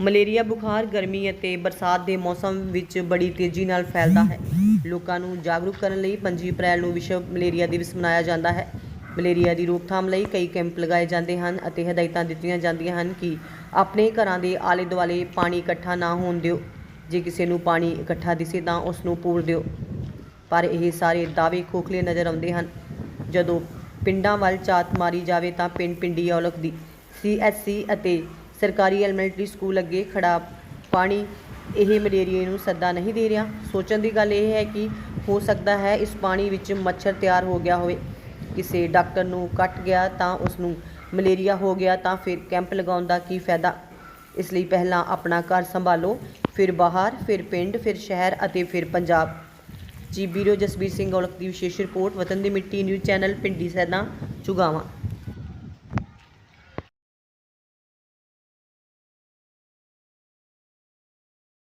Malaria, ਬੁਖਾਰ, ਗਰਮੀ ਅਤੇ ਬਰਸਾਤ ਦੇ ਮੌਸਮ ਵਿੱਚ ਬੜੀ ਤੇਜ਼ੀ ਨਾਲ ਫੈਲਦਾ ਹੈ। ਲੋਕਾਂ ਨੂੰ ਜਾਗਰੂਕ ਕਰਨ ਲਈ 5 ਅਪ੍ਰੈਲ ਨੂੰ ਵਿਸ਼ਵ ਮਲੇਰੀਆ ਦਿਵਸ ਮਨਾਇਆ ਜਾਂਦਾ ਹੈ। ਮਲੇਰੀਆ ਦੀ ਰੋਕਥਾਮ ਲਈ ਕਈ ਕੈਂਪ ਲਗਾਏ ਜਾਂਦੇ ਹਨ ਅਤੇ ਹਦਾਇਤਾਂ ਦਿੱਤੀਆਂ ਜਾਂਦੀਆਂ ਹਨ ਕਿ ਆਪਣੇ ਘਰਾਂ ਦੇ ਆਲੇ ਦੁਆਲੇ ਪਾਣੀ ਇਕੱਠਾ ਨਾ ਹੋਣ ਦਿਓ। ਜੇ ਕਿਸੇ ਨੂੰ ਪਾਣੀ ਇਕੱਠਾ ਦਿਸੇ ਤਾਂ ਉਸ ਨੂੰ ਪੂਰ ਦਿਓ। ਪਰ ਇਹ ਸਾਰੇ ਦਾਅਵੇ ਖੋਖਲੇ ਨਜ਼ਰ ਆਉਂਦੇ ਹਨ। ਜਦੋਂ ਪਿੰਡਾਂ ਵੱਲ ਝਾਤ ਮਾਰੀ ਜਾਵੇ ਤਾਂ ਪਿੰਡ ਪਿੰਡੀ ਔਲਖ ਦੀ। ਸੀਐਸਸੀ ਅਤੇ ਸਰਕਾਰੀ ਐਲੀਮੈਂਟਰੀ ਸਕੂਲ ਅੱਗੇ ਖੜਾ ਪਾਣੀ ਇਹ ਮਲੇਰੀਏ ਨੂੰ ਸੱਦਾ ਨਹੀਂ ਦੇ ਰਿਹਾ। ਸੋਚਣ ਦੀ ਗੱਲ ਇਹ ਹੈ ਕਿ ਹੋ ਸਕਦਾ ਹੈ ਇਸ ਪਾਣੀ ਵਿੱਚ ਮੱਛਰ ਤਿਆਰ ਹੋ ਗਿਆ ਹੋਵੇ। ਕਿਸੇ ਡਾਕਟਰ ਨੂੰ ਕੱਟ ਗਿਆ ਤਾਂ ਉਸ ਨੂੰ ਮਲੇਰੀਆ ਹੋ ਗਿਆ ਤਾਂ ਫਿਰ ਕੈਂਪ ਲਗਾਉਣ ਦਾ ਕੀ ਫਾਇਦਾ? ਇਸ ਲਈ ਪਹਿਲਾਂ ਆਪਣਾ ਘਰ ਸੰਭਾਲੋ, ਫਿਰ ਬਾਹਰ, ਫਿਰ ਪਿੰਡ, ਫਿਰ ਸ਼ਹਿਰ ਅਤੇ ਫਿਰ ਪੰਜਾਬ। ਜੀ ਬੀਰੋ ਜਸਬੀਰ ਸਿੰਘ ਔਲਖ ਦੀ ਵਿਸ਼ੇਸ਼ ਰਿਪੋਰਟ, ਵਤਨ ਦੀ ਮਿੱਟੀ, ਨਿਊਜ਼ ਚੈਨਲ, ਪਿੰਡੀ ਸੈਨਾ ਚੁਗਾਵਾਂ।